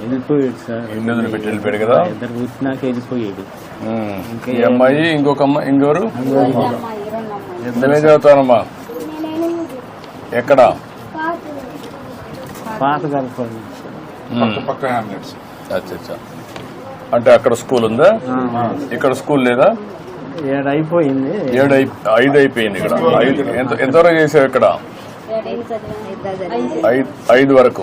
వెళ్ళిపోయాడు సార్. ఇల్లు వదిలిపెట్టి వెళ్ళిపోయాడు కదా. ఇద్దరు పుట్టినాక వెళ్ళిపోయాడు ఉమ్, ఈ అమ్మాయి ఇంకొక అమ్మాయి ఇంకెవరు? ఎంతమే చదువుతానమ్మా ఎక్కడ? పాత కలపండి ఉమ్, పక్క హ్యామ్లెట్స్ అచ్చా అచ్చా అంటే అక్కడ స్కూల్ ఉందా? ఇక్కడ స్కూల్ లేదా? ఏడు అయిపోయింది ఏడు ఐదు అయిపోయింది ఇక్కడ ఎంతవరకు చేసావు ఇక్కడ? ఐదు ఐదు వరకు.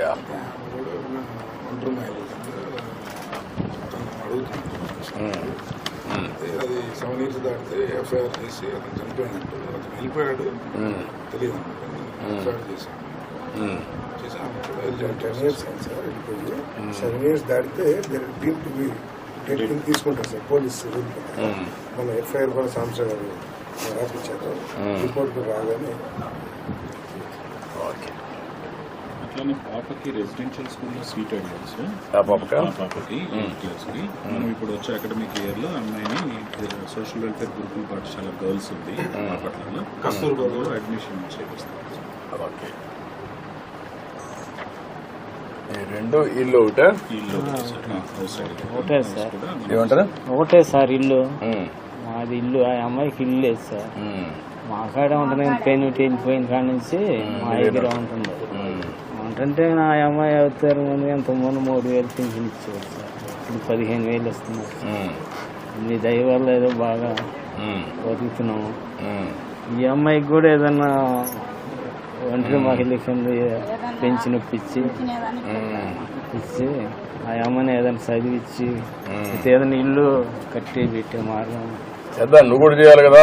యా. అది సెవెన్ ఇయర్స్ దాటితే ఎఫ్ఐఆర్ చేసి అతను చనిపోయినట్టు అతను వెళ్ళిపోయాడు. తెలియదు ఎఫ్ఐఆర్ చేశాను సెవెన్ ఇయర్స్ దాటితే తీసుకుంటారు సార్ పోలీస్. మన ఎఫ్ఐఆర్ కూడా సాంసంగ్ గారు రాపించారు రిపోర్ట్ కూడా రాగానే ఓకే. అట్లానే పాపకి రెసిడెన్షియల్ స్కూల్లో సీట్ అడిగారు సార్ ఆ పాపకా? ఆ పాపకి ఎయిత్ క్లాస్కి మనం ఇప్పుడు వచ్చే అకాడమిక్ ఇయర్లో అమ్మాయిని సోషల్ వెల్ఫేర్ గురుకుల పాఠశాల గర్ల్స్ ఉంది బాపట్లలో కస్తూర్బాలో అడ్మిషన్ చేపిస్తాం ఓకే. ఈ రెండు ఇల్లు ఒకటే? ఇల్లు ఒకటి సార్. హౌస్ ఒకటే సార్. కూడా ఏమంటారు? ఒకటే సార్ ఇల్లు. మాది ఇల్లు. ఆ అమ్మాయికి ఇల్లు లేదు సార్. మ్మ్. మా కాడ ఉంటుంది పెయిన్ వెళ్ళిపోయిన కాడ నుంచి మా దగ్గర ఉంటుంది. ఉంటుంటే నా అమ్మాయి అవుతారు ముందు ఎంత ముందు మూడు వేలు పింఛన్ ఇచ్చేవారు సార్ ఇప్పుడు పదిహేను వేలు వస్తున్నారు. మీ దయ వల్ల ఏదో బాగా. బతుకుతున్నాము. ఈ అమ్మాయికి కూడా ఏదన్నా ఒంటరి మహిళ పెంచి నొప్పించి. ఇచ్చి ఆ అమ్మని ఏదైనా చదివించి మ్మ్. ఏదైనా ఇల్లు కట్టి పెట్టే మార్గం చేద్దాం నువ్వు కూడా చేయాలి కదా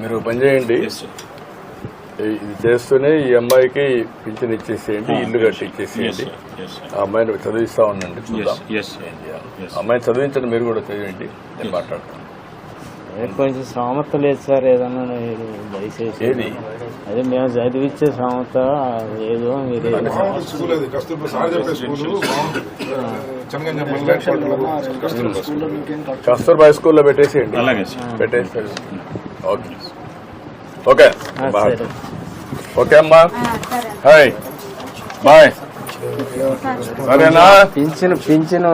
మీరు పని చేయండి. ఇది చేస్తూనే ఈ అమ్మాయికి పింఛన్ ఇచ్చేసేయండి ఇల్లు కట్టి ఇచ్చేసేయండి ఆ అమ్మాయిని చదివిస్తా ఉండండి అమ్మాయిని చదివించండి మీరు కూడా చదివండి నేను మాట్లాడతాను. కొంచెం సామర్థ లేదు సార్ ఏదన్నా దయచేసి. ఏది? అదే మేము చదివించే సామర్థ ఏదో మీరు. కస్తూర్బా స్కూల్లో పెట్టేసేయండి. పెట్టేసేయండి ఓకే. ఓకే. ఓకే అమ్మా. హాయ్. బాయ్. సరేనా? పింఛన్ పింఛన్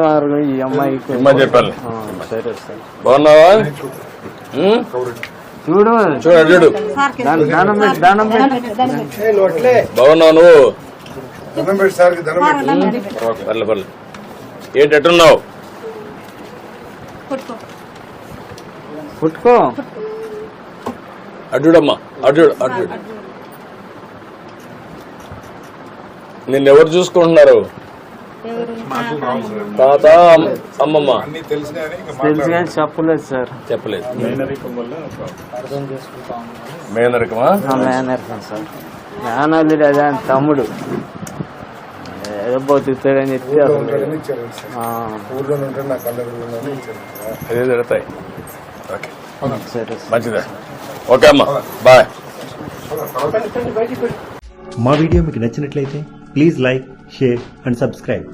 ఈ అమ్మాయికి అమ్మ చెప్పాలి. ఆ, సరే సార్. బాగున్నావా? చూడు. చూడు చూడు. బాగున్నావు నువ్వు? దండం పెట్టి సార్కి దండం పెట్టి పర్లే పర్లే. ఏంటి ఎట్టున్నావు పుట్టుకో అడ్డుడమ్మా అడ్డు అడ్డు. నిన్నెవరు చూసుకుంటున్నారు? తాత అమ్- అమ్మమ్మ. తెలుసు చెప్పలేదు సార్. చెప్పలేదు. మేనరికమా? మేనర్కం సార్. ఆయన తమ్ముడు. చెప్పి అదే జరుగుతాయి. మంచిదే. ఓకే అమ్మా. బాయ్. మా వీడియో మీకు నచ్చినట్లయితే please like share and subscribe.